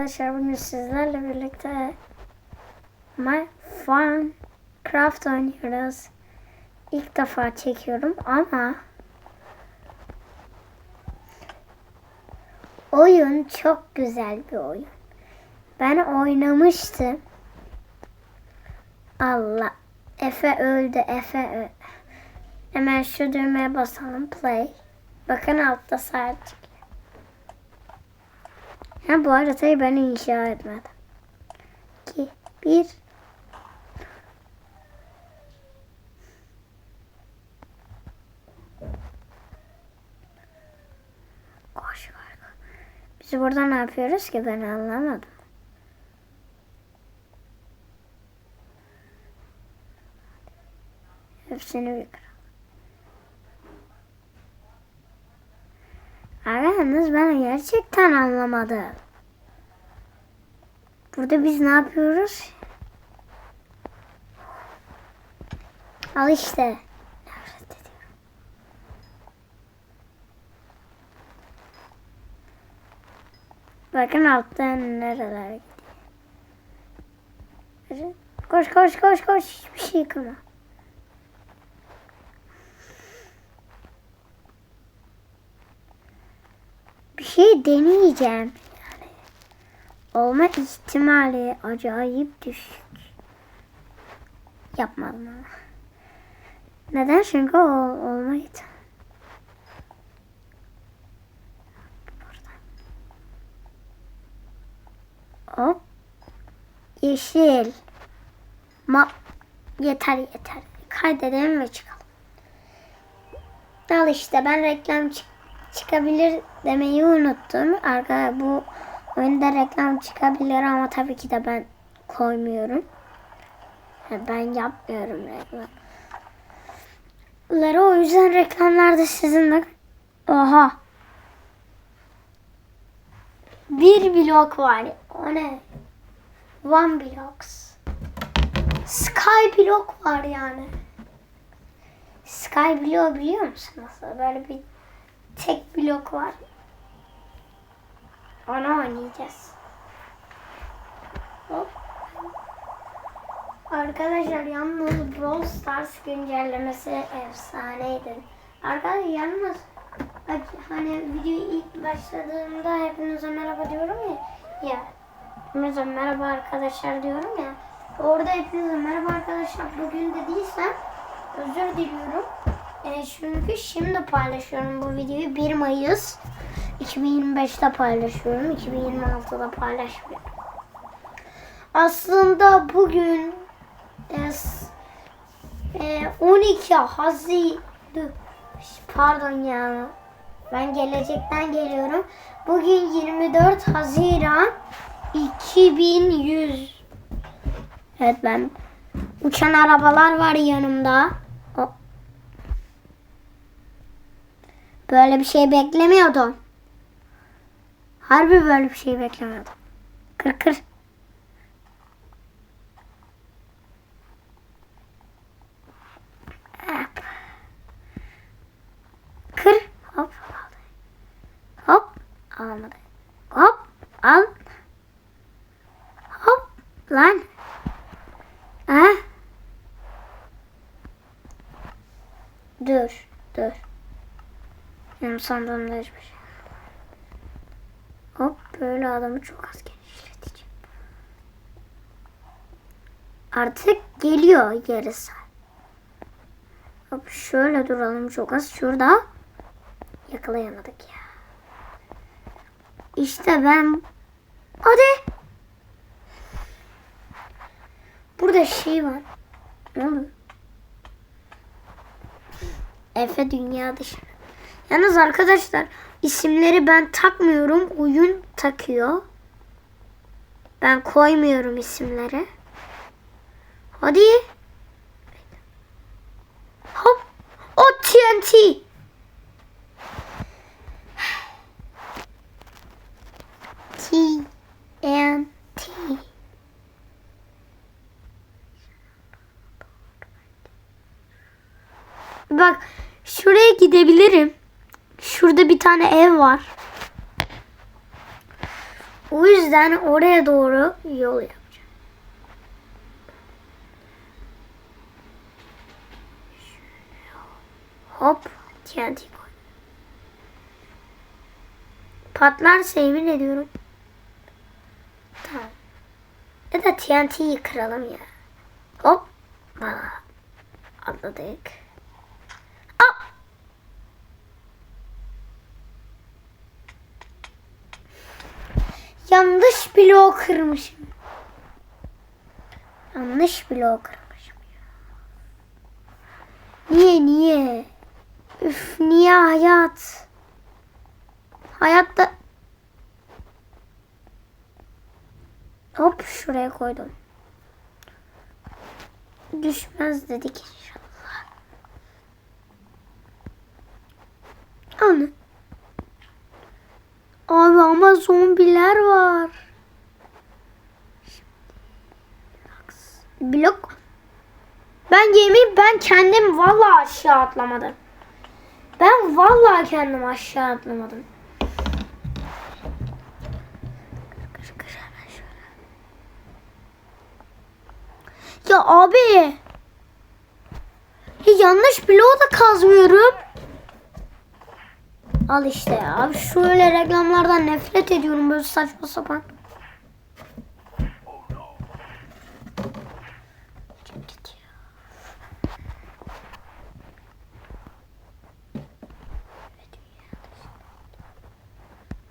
Arkadaşlar bugün sizlerle birlikte My Fun Craft oynuyoruz. İlk defa çekiyorum ama oyun çok güzel bir oyun. Ben oynamıştım. Allah. Efe öldü. Efe öldü. Hemen şu düğmeye basalım. Play. Bakın altta saat. Ha bu haritayı ben inşa etmedim. 2, 1. Koş koş. Biz burada ne yapıyoruz ki ben anlamadım. Hepsini bir kıralım. Yalnız ben gerçekten anlamadım. Burada biz ne yapıyoruz? Al işte. Bakın alttan nereler gidiyor. Koş koş koş koş. Hiçbir şey yıkama. bir şey deneyeceğim. Olma ihtimali acayip düşük. Yapmadım ama. Neden? Çünkü ol, olma ihtimali. Hop. Yeşil. Ma yeter yeter. Kaydedelim ve çıkalım. Al işte ben reklam çık çıkabilir demeyi unuttum. Arka bu oyunda reklam çıkabilir ama tabii ki de ben koymuyorum. Ben yapmıyorum reklamları. O yüzden reklamlarda sizinle Oha. Bir blok var. O ne? One blocks. Sky blok var yani. Sky blok biliyor musunuz? Böyle bir tek blok var. Onu oynayacağız. Hop. Arkadaşlar yalnız Brawl Stars güncellemesi efsaneydi. Arkadaşlar yalnız hani video ilk başladığımda hepinize merhaba diyorum ya. Ya. Hepinize merhaba arkadaşlar diyorum ya. Orada hepinize merhaba arkadaşlar bugün dediysem özür diliyorum. E, çünkü şimdi paylaşıyorum bu videoyu 1 Mayıs 2025'te paylaşıyorum. 2026'da paylaşmıyorum. Aslında bugün e, e, 12 Haziran pardon ya ben gelecekten geliyorum. Bugün 24 Haziran 2100 Evet ben uçan arabalar var yanımda. Böyle bir şey beklemiyordum. Harbi böyle bir şey beklemiyordum. Kır kır. Hop. Kır. Hop. Hop. Almadı. Hop. Al. Hop. Lan. Ha? Dur. Dur. Benim sandığımda hiçbir şey. Böyle adamı çok az genişleteceğim. Artık geliyor yarısı. Hop şöyle duralım çok az. Şurada yakalayamadık ya. İşte ben hadi. Burada şey var. Ne oluyor? Efe dünya dışı. Yalnız arkadaşlar isimleri ben takmıyorum. Oyun takıyor. Ben koymuyorum isimleri. Hadi. Hop. O TNT. TNT. Bak şuraya gidebilirim. Şurada bir tane ev var. O yüzden oraya doğru yol yapacağım. Hop TNT koy. Patlarsa emin ediyorum. Tamam. Ya da TNT'yi kıralım ya. Hop. Aa, atladık. Yanlış bloğu kırmışım. Yanlış bloğu kırmışım. Niye niye? Üf niye hayat? Hayatta... Hop şuraya koydum. Düşmez dedik inşallah. Anne. Abi ama zombiler var. Blok. Ben gemi ben kendim vallahi aşağı atlamadım. Ben vallahi kendim aşağı atlamadım. Ya abi. Ya yanlış bloğu da kazmıyorum. Al işte ya. Abi şöyle reklamlardan nefret ediyorum böyle saçma sapan.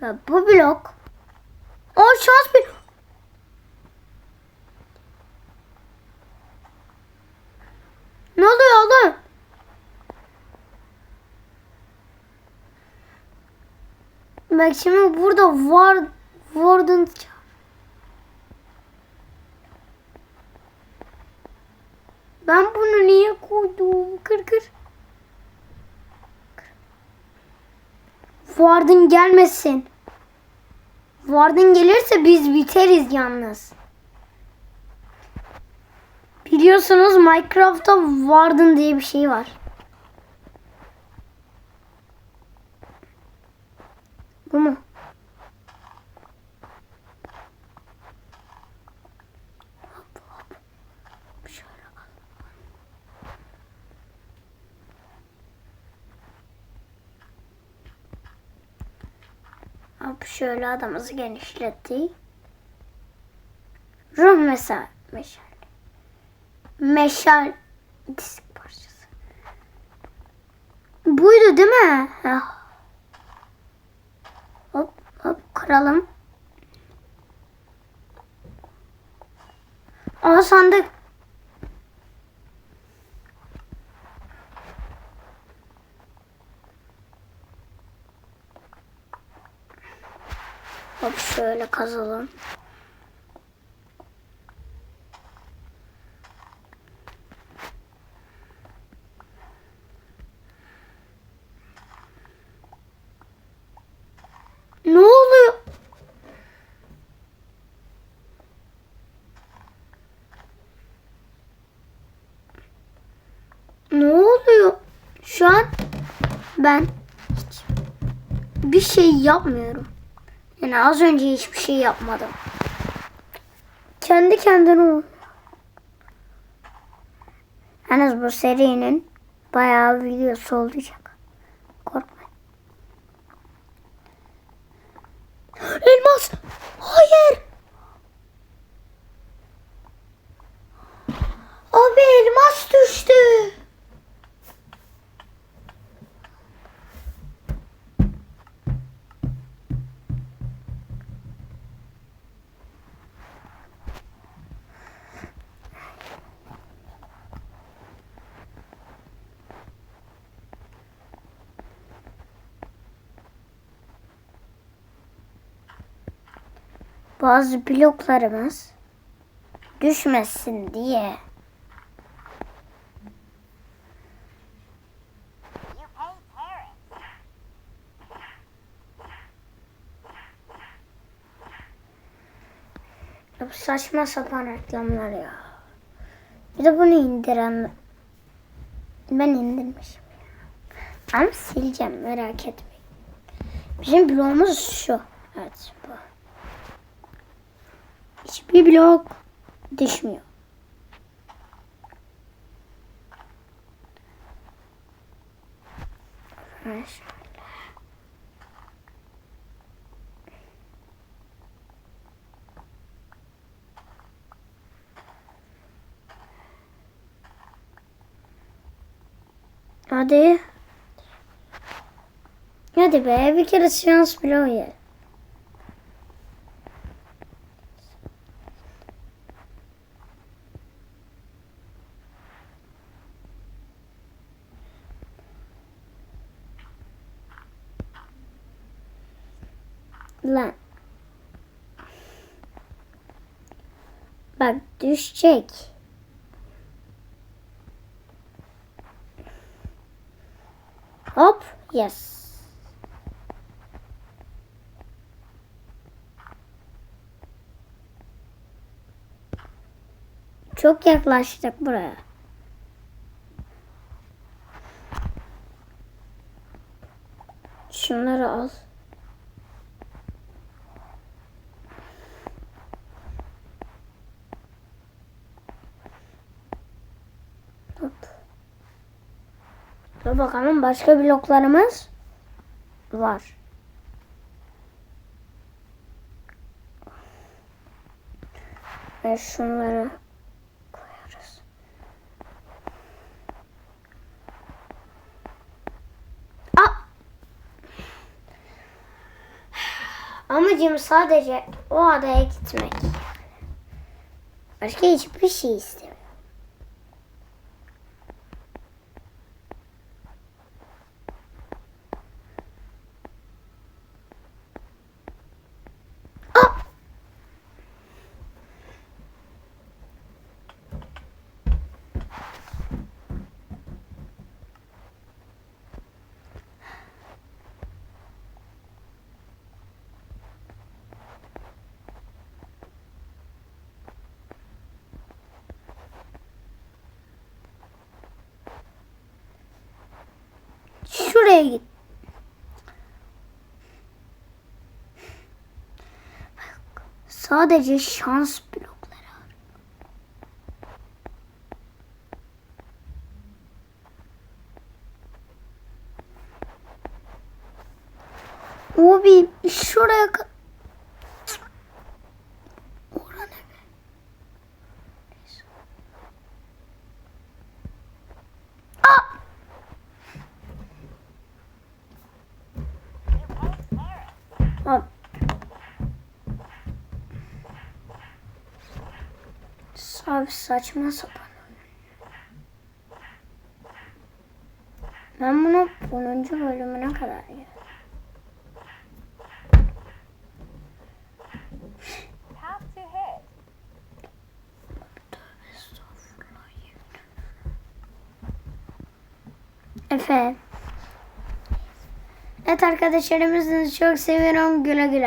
Ya bu blok. O şans bir. Ne oluyor oğlum? Bak şimdi burada var Warden. Ben bunu niye koydum? Kır kır. Warden gelmesin. Warden gelirse biz biteriz yalnız. Biliyorsunuz Minecraft'ta Warden diye bir şey var. Hop şöyle adamızı genişletti. Ruh mesela meşal. Meşal disk parçası. Buydu değil mi? Heh. Hop hop kıralım. Aa sandık. Hop şöyle kazalım. Ne oluyor? Ne oluyor? Şu an ben hiç bir şey yapmıyorum. Yani az önce hiçbir şey yapmadım. Kendi kendine oluyor. Yalnız bu serinin bayağı videosu olacak. Bazı bloklarımız düşmesin diye bu saçma sapan reklamlar ya. Bir de bunu indiren ben indirmişim. Ama sileceğim merak etmeyin. Bizim bloğumuz şu. Evet. Bir blok düşmüyor. Hadi. Hadi be bir kere şans bloğu ye. Lan. Bak düşecek. Hop. Yes. Çok yaklaştık buraya. Şunları al. Hop. Dur bakalım başka bloklarımız var. Ve şunları koyarız. Aa! Amacım sadece o adaya gitmek. Başka hiçbir şey istemiyorum. Aa! Şuraya git. Sadece şans blokları. O bir şuraya ka- Abi saçma sapan. Ben bunu 10. bölümüne kadar hit. Efe. Evet arkadaşlarımızı çok seviyorum. Güle güle.